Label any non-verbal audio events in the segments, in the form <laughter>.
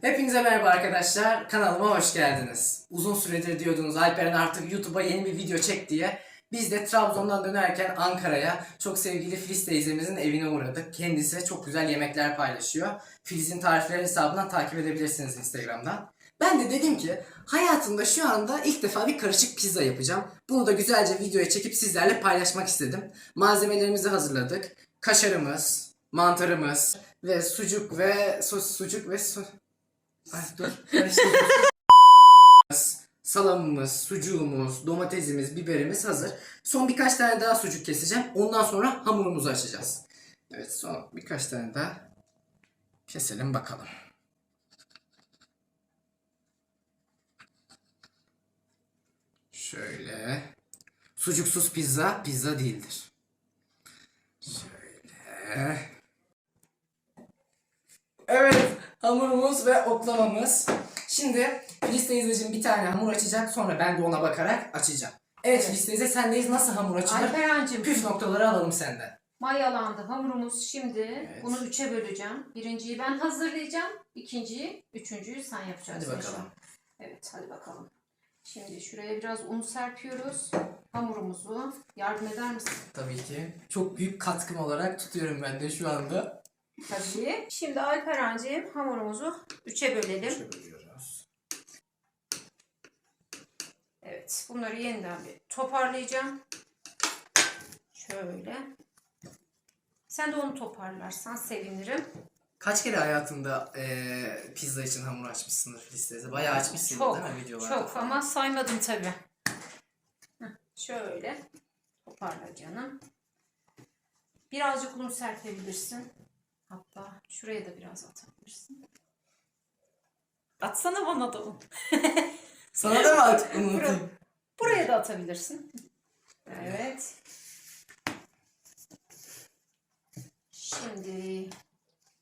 Hepinize merhaba arkadaşlar. Kanalıma hoş geldiniz. Uzun süredir diyordunuz Alperen artık YouTube'a yeni bir video çek diye. Biz de Trabzon'dan dönerken Ankara'ya çok sevgili Filiz teyzemizin evine uğradık. Kendisi çok güzel yemekler paylaşıyor. Filiz'in tarifleri hesabından takip edebilirsiniz Instagram'dan. Ben de dedim ki hayatımda şu anda ilk defa bir karışık pizza yapacağım. Bunu da güzelce videoya çekip sizlerle paylaşmak istedim. Malzemelerimizi hazırladık. Kaşarımız, mantarımız ve sucuk ve sos sucuk ve su... Ay dur. karıştırdım. <laughs> Salamımız, sucuğumuz, domatesimiz, biberimiz hazır. Son birkaç tane daha sucuk keseceğim. Ondan sonra hamurumuzu açacağız. Evet son birkaç tane daha keselim bakalım. Şöyle. Sucuksuz pizza, pizza değildir. Şöyle. Evet, hamurumuz ve oklavamız. Şimdi Filiz teyzeciğim bir tane hamur açacak, sonra ben de ona bakarak açacağım. Evet Filiz teyze sendeyiz. Nasıl hamur açılır? Alperen'cim Püf noktaları alalım senden. mayalandı hamurumuz şimdi. Bunu üçe böleceğim. Birinciyi ben hazırlayacağım. İkinciyi, üçüncüyü sen yapacaksın. Hadi bakalım. şu an. Evet hadi bakalım. Şimdi şuraya biraz un serpiyoruz. Hamurumuzu yardım eder misin? Tabii ki. Çok büyük katkım olarak tutuyorum ben de şu anda. Tabii. Şimdi Alperen'cim hamurumuzu üçe bölelim. Şöyle bölüyoruz. Evet bunları yeniden bir toparlayacağım. Şöyle. Sen de onu toparlarsan sevinirim. Kaç kere hayatında eee, pizza için hamur açmışsındır teyze? Bayağı açmışsındır Çok, değil mi videolarda? çok ama saymadım tabii. Heh, Şöyle toparla canım. Birazcık un serpebilirsin. Hatta şuraya da biraz atabilirsin. Atsana bana da un. <laughs> Sana da mı at- unutayım? Buraya da atabilirsin. Evet. Şimdi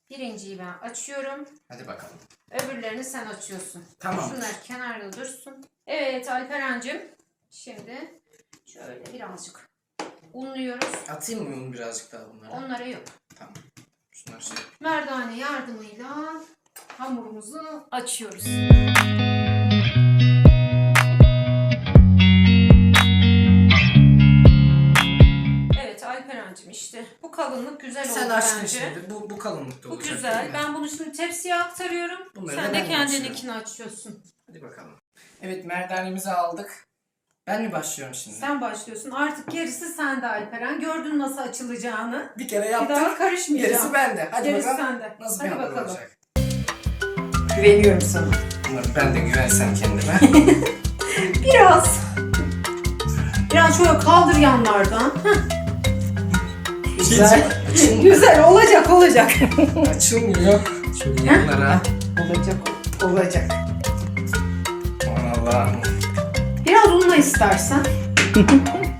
birinciyi ben açıyorum. Hadi bakalım. Öbürlerini sen açıyorsun. Tamam. Şunlar kenarda dursun. Evet Alperen'cim. Şimdi şöyle birazcık unluyoruz. Atayım mı un birazcık daha bunlara? Onlara yok. Merdane yardımıyla hamurumuzu açıyoruz. Evet Alperen'cim işte bu kalınlık güzel Sen oldu açtın bence. şimdi. Bu, bu kalınlıkta Bu olacak güzel. değil mi? Ben bunu şimdi tepsiye aktarıyorum. Bunları Sen de ben kendininkini açıyorsun. Hadi bakalım. Evet merdanemizi aldık. Ben mi başlıyorum şimdi? Sen başlıyorsun. Artık gerisi sende Alperen. Gördün nasıl açılacağını. Bir kere Bir yaptık. daha karışmayacağım. Gerisi bende. Hadi Gerisi bakalım. sende. Nasıl Hadi bir hamur bakalım. olacak? Güveniyorum sana. Umarım ben de güvensem kendime. <laughs> Biraz. Biraz şöyle kaldır yanlardan. Güzel. Güzel olacak olacak. <laughs> Açılmıyor. Şöyle yanlara. olacak olacak. Aman Allah'ım. İstersen. <laughs>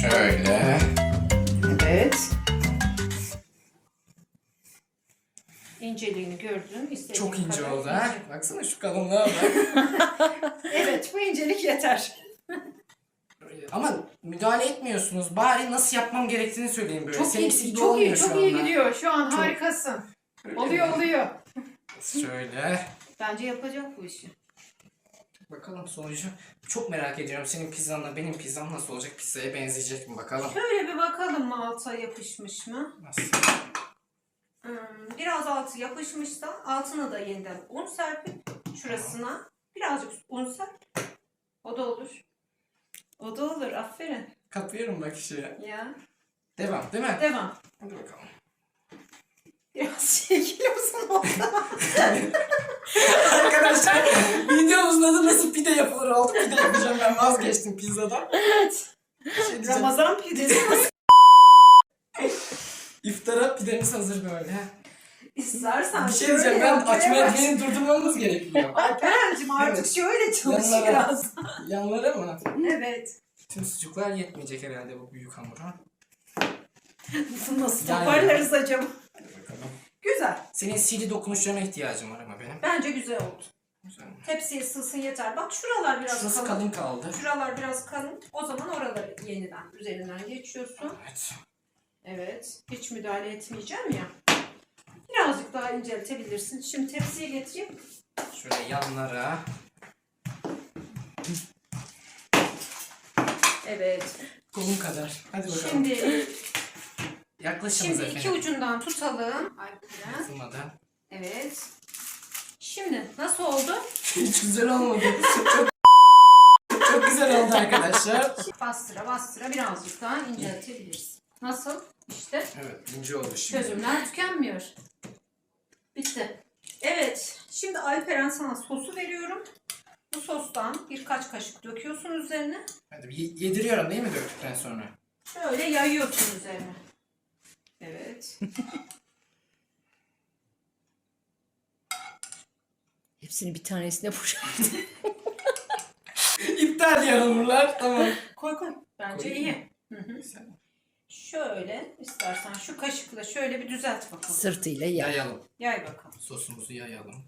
Şöyle. Evet. İnceliğini gördün. istediğin Çok ince kadar oldu ha. ince. Baksana şu kalınlığa bak. <laughs> Evet bu incelik yeter. <laughs> Ama müdahale etmiyorsunuz. Bari nasıl yapmam gerektiğini söyleyin böyle. Çok Seninkisi iyi, gibi çok olmuyor iyi, şu çok iyi anda. gidiyor. Şu an harikasın. Oluyor, oluyor. Şöyle. Bence yapacak bu işi. Bakalım sonucu. Çok merak ediyorum. Senin pizzanla benim pizzam nasıl olacak? Pizzaya benzeyecek mi bakalım. Şöyle bir bakalım mı alta yapışmış mı? Nasıl? Hmm, biraz altı yapışmışsa altına da yeniden un serpip şurasına birazcık un serp. O da olur. O da olur. Aferin. Kapıyorum bak işe. Ya. Devam değil mi? Devam. Hadi bakalım. Biraz çekili misin orada? <laughs> Arkadaşlar videomuzun adı nasıl pide yapılır oldu. Pide yapacağım ben vazgeçtim pizzadan. Evet. Şey diyeceğim. Ramazan pidesi. İftara pidemiz hazır böyle. İstersen Bir şey şöyle diyeceğim ben yapmaya açma baş- durdurmamız gerekiyor. Alperen'cim artık Evet. şöyle çalış Yanlara. biraz. Yanlara mı? Evet. Tüm sucuklar yetmeyecek herhalde bu büyük hamura. Nasıl Yani. toparlarız acaba? Güzel. Senin sili dokunuşlarına ihtiyacım var ama benim. Bence güzel oldu. Güzel. Tepsiye sığsın yeter. Bak şuralar biraz Şurası kalın. kalın kaldı. Şuralar biraz kalın. O zaman oraları yeniden üzerinden geçiyorsun. Evet. Evet. Hiç müdahale etmeyeceğim ya. Birazcık daha inceltebilirsin. Şimdi tepsiye getireyim. Şöyle yanlara. Evet. Kolum kadar. Hadi bakalım. Şimdi Yaklaşınız şimdi iki efendim. ucundan tutalım. Isınmadan. Evet. Şimdi nasıl oldu? Hiç güzel olmadı. çok, çok güzel oldu arkadaşlar. Bastıra bastıra birazcık daha inceltebiliriz. Nasıl? İşte Evet ince oldu şimdi. çözümler tükenmiyor. Bitti. Evet. Şimdi Alperen sana sosu veriyorum. Bu sostan birkaç kaşık döküyorsun üzerine. Hadi bir yediriyorum değil mi döktükten sonra? Şöyle yayıyorsun üzerine. Evet. <laughs> Hepsini bir tanesine boşalt. <laughs> İptal yağmurlar. Tamam. Koy koy. Bence Koyayım iyi. Hı hı. Şöyle istersen şu kaşıkla şöyle bir düzelt bakalım. Sırtıyla yay. Yayalım. Yay bakalım. Sosumuzu yayalım.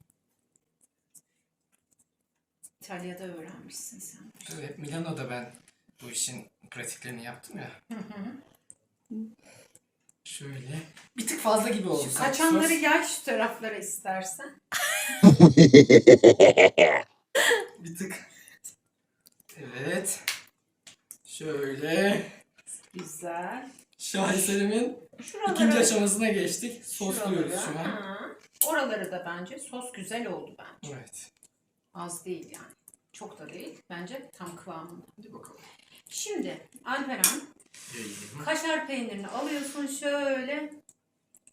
İtalya'da öğrenmişsin sen. Evet Milano'da ben bu işin pratiklerini yaptım ya. Hı hı. Şöyle. Bir tık fazla gibi oldu. Şu sanki kaçanları sos. yay şu taraflara istersen. <laughs> Bir tık. Evet. Şöyle. Güzel. Şaheserim'in Şuralara, ikinci aşamasına geçtik. Sosluyoruz şuralara, şu an. ha. Oraları da bence sos güzel oldu bence. Evet. Az değil yani. Çok da değil. Bence tam kıvamında. Hadi bakalım. Şimdi Alperen. Kaşar peynirini alıyorsun şöyle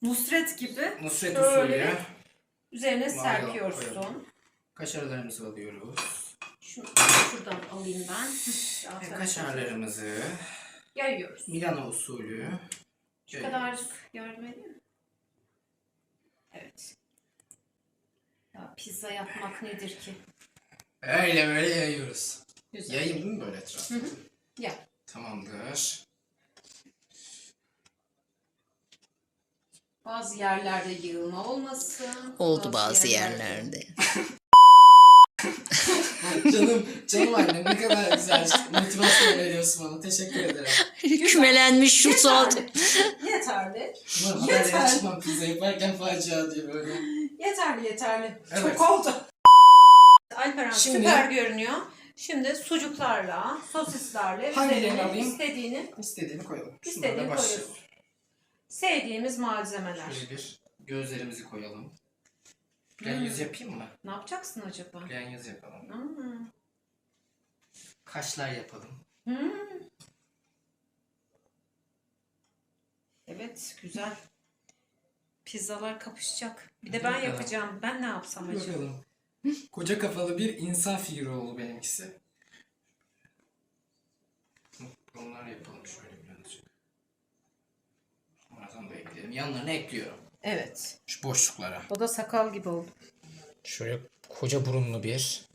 Nusret gibi Nusret Şöyle. usulü. üzerine Vay, serpiyorsun. koyalım. Kaşarlarımızı alıyoruz. Şunu şuradan alayım ben. Hı, Ve aferin. kaşarlarımızı Yayıyoruz. Milano usulü. Şu yayıyoruz. kadarcık yardım edeyim mi? Evet. Ya pizza yapmak nedir ki? Öyle böyle yayıyoruz. Güzel. Yayayım değil mi böyle etrafta? Hı hı. Yap. Tamamdır. Bazı yerlerde yığılma olmasın. Oldu bazı yerlerde. <laughs> canım, canım annem ne kadar güzel motivasyon veriyorsun bana. Teşekkür ederim. <laughs> Kümelenmiş şu saat. Yeterli. Yeter. haberlere çıkmam pizza yaparken facia diye böyle. Yeterli yeterli. Evet. Çok oldu. Alperen Şimdi- süper görünüyor. Şimdi sucuklarla, sosislerle Hangilerini üzerine alayım? istediğini, İstediğini koyalım. istediğini koyuyorsun. Sevdiğimiz malzemeler. Şöyle bir gözlerimizi koyalım. Plan Hmm. yüz yapayım mı? Ne yapacaksın acaba? Plan yüz yapalım. Hmm. Kaşlar yapalım. Hmm. Evet, güzel. Pizzalar kapışacak. Bir de ben bakalım. yapacağım. Ben ne yapsam acaba? Bakalım. Koca kafalı bir insan figürü oldu benimkisi. Bunları yapalım şöyle birazcık. Bunlardan da ekleyelim. Yanlarına ekliyorum. Evet. Şu boşluklara. O da sakal gibi oldu. Şöyle koca burunlu bir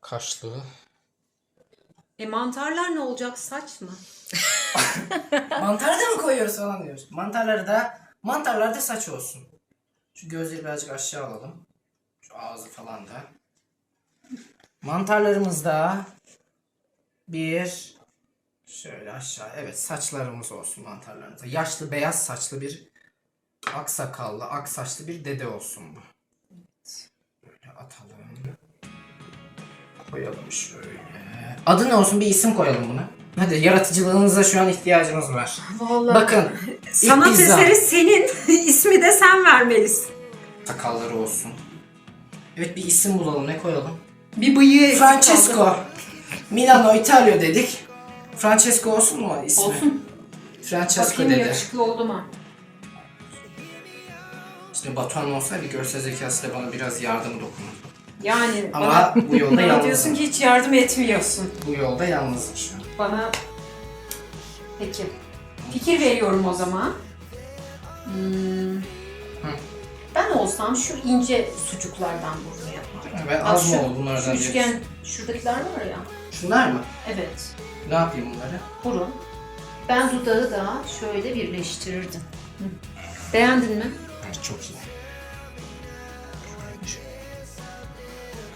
kaşlı. E mantarlar ne olacak? Saç mı? <laughs> Mantar da mı koyuyoruz falan diyoruz. Mantarları da mantarlar da saç olsun. Şu gözleri birazcık aşağı alalım. Şu ağzı falan da. Mantarlarımız da bir şöyle aşağı. Evet saçlarımız olsun mantarlarımızda. Yaşlı beyaz saçlı bir aksakallı, ak saçlı bir dede olsun bu. Böyle atalım. Koyalım şöyle. Adı ne olsun? Bir isim koyalım buna. Hadi yaratıcılığınıza şu an ihtiyacımız var. Vallahi. Bakın. <laughs> Sanat eseri senin. <laughs> İsmi de sen vermelisin. Sakalları olsun. Evet bir isim bulalım. Ne koyalım? Bir bıyığı. Francesco. Milano, İtalya dedik. Francesco olsun mu ismi? Olsun. Francesco Bakayım dedi. yakışıklı oldu mu? İşte Batuhan olsaydı görsel zekasıyla bana biraz yardım dokunur. Yani Ama bana, bu yolda bana yalnızım. diyorsun ki hiç yardım etmiyorsun. Bu yolda yalnızım şu an. Bana peki fikir veriyorum o zaman. Hmm. Ben olsam şu ince sucuklardan bunu yapardım. Ben Bak az mı şu- oldu bunlardan? Şu bir- üçgen şuradakiler var ya. Şunlar mı? Evet. Ne yapayım bunları? Burun. Ben dudağı da şöyle birleştirirdim. Beğendin mi? Evet, çok iyi.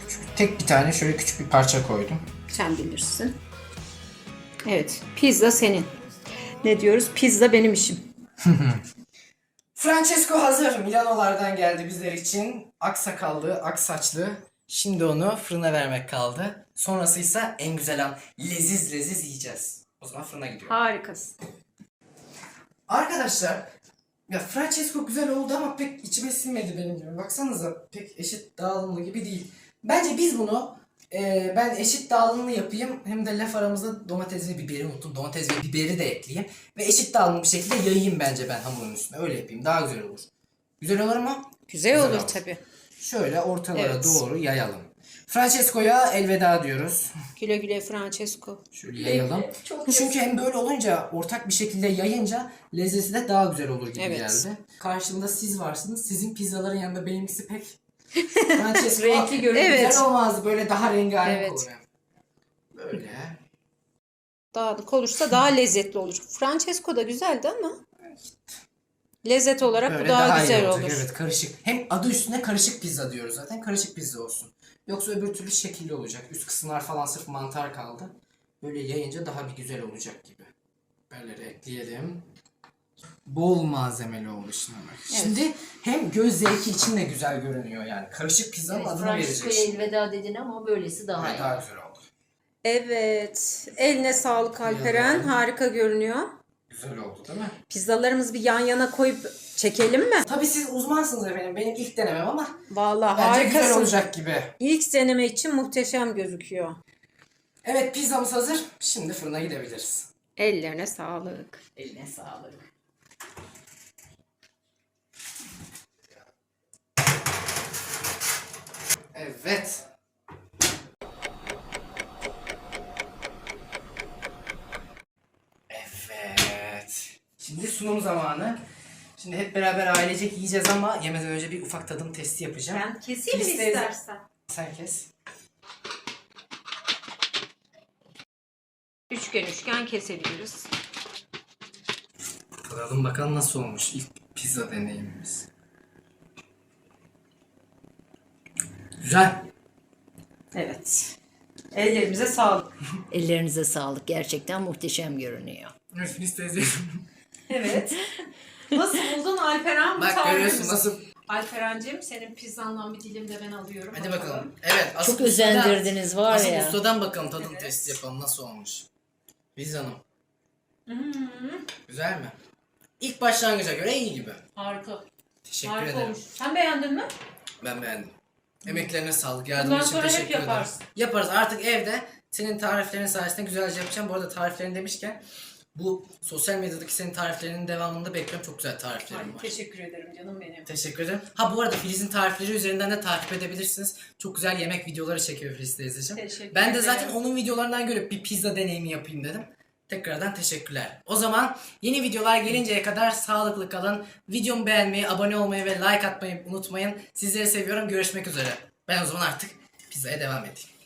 Küçük, tek bir tane şöyle küçük bir parça koydum. Sen bilirsin. Evet. Pizza senin. Ne diyoruz? Pizza benim işim. <laughs> Francesco hazır. Milanolardan geldi bizler için. Aksakallı, aksaçlı. Şimdi onu fırına vermek kaldı. Sonrası ise en güzel an. Leziz leziz yiyeceğiz. O zaman fırına gidiyor. Harikasın. Arkadaşlar ya Francesco güzel oldu ama pek içime sinmedi benim gibi. Baksanıza pek eşit dağılımlı gibi değil. Bence biz bunu e, ben eşit dağılımlı yapayım. Hem de laf aramızda domates ve biberi unuttum. Domates ve biberi de ekleyeyim. Ve eşit dağılımlı bir şekilde yayayım bence ben hamurun üstüne. Öyle yapayım. Daha güzel olur. Güzel olur mu? Güzel, Güzel olur oldu. tabii. Şöyle ortalara Evet. doğru yayalım. Francesco'ya elveda diyoruz. Güle güle Francesco. Şöyle yayalım. Çok Çünkü hem böyle olunca ortak bir şekilde yayınca lezzeti de daha güzel olur gibi Evet. geldi. Karşımda siz varsınız. Sizin pizzaların yanında benimkisi pek <laughs> Francesco Renkli görünüyor. güzel Evet. olmazdı. Böyle daha rengarenk Evet. olur. hem. Böyle. Dağınık olursa daha lezzetli olur. Francesco da güzeldi ama lezzet olarak Böyle bu daha, iyi güzel olacak. olur. Evet karışık. Hem adı üstünde karışık pizza diyoruz zaten. Karışık pizza olsun. Yoksa öbür türlü şekilli olacak. Üst kısımlar falan sırf mantar kaldı. Böyle yayınca daha bir güzel olacak gibi. Böyle ekleyelim. Bol malzemeli oldu şimdi. ama. Şimdi hem göz zevki için de güzel görünüyor yani. Karışık pizzanın Evet, adını verecek. elveda dedin ama böylesi daha Evet, iyi. daha güzel oldu. Evet. Eline sağlık Alperen. Harika görünüyor. Güzel oldu değil mi? Pizzalarımızı bir yan yana koyup çekelim mi? Tabii siz uzmansınız efendim. Benim ilk denemem ama Vallahi bence güzel harikasın. olacak gibi. İlk deneme için muhteşem gözüküyor. Evet pizzamız hazır. Şimdi fırına gidebiliriz. Ellerine sağlık. Eline sağlık. Evet. Evet. Şimdi sunum zamanı. Şimdi hep beraber ailecek yiyeceğiz ama yemeden önce bir ufak tadım testi yapacağım. Ben keseyim mi istersen? Sen kes. Üçgen üçgen kesebiliriz. Tadalım bakalım nasıl olmuş ilk pizza deneyimimiz. Güzel. Evet. Ellerimize sağlık. Ellerinize sağlık. Gerçekten muhteşem görünüyor. Evet Filiz teyze. Evet. Nasıl buldun Alperen? Bu Bak tarifi görüyorsun nasıl. Alperen'cim senin pizzandan bir dilim de ben alıyorum. Hadi bakalım. Evet. Çok ustadan- özendirdiniz var asıl ya. ustadan bakalım tadım testi yapalım nasıl olmuş. Filiz Hanım. Hmm, Güzel mi? İlk başlangıca göre iyi gibi. harika. Teşekkür Harika ederim. olmuş. Sen beğendin mi? Ben beğendim. Emeklerine sağlık. Yardımın Bundan için sonra hep teşekkür ederim. yaparsın. Yaparız. Artık evde senin tariflerin sayesinde güzelce yapacağım. Bu arada tariflerini demişken bu sosyal medyadaki senin tariflerinin devamında bekliyorum. Çok güzel tariflerim Ay, var. Teşekkür ederim canım benim. Teşekkür ederim. Ha bu arada Filiz'in tarifleri üzerinden de takip edebilirsiniz. Çok güzel yemek videoları çekiyor Filiz teyzeciğim. Teşekkür Ben de zaten onun videolarından görüp bir pizza deneyimi yapayım dedim. Tekrardan teşekkürler. O zaman yeni videolar gelinceye kadar sağlıklı kalın. Videomu beğenmeyi, abone olmayı ve like atmayı unutmayın. Sizleri seviyorum. Görüşmek üzere. Ben o zaman artık pizzaya devam edeyim.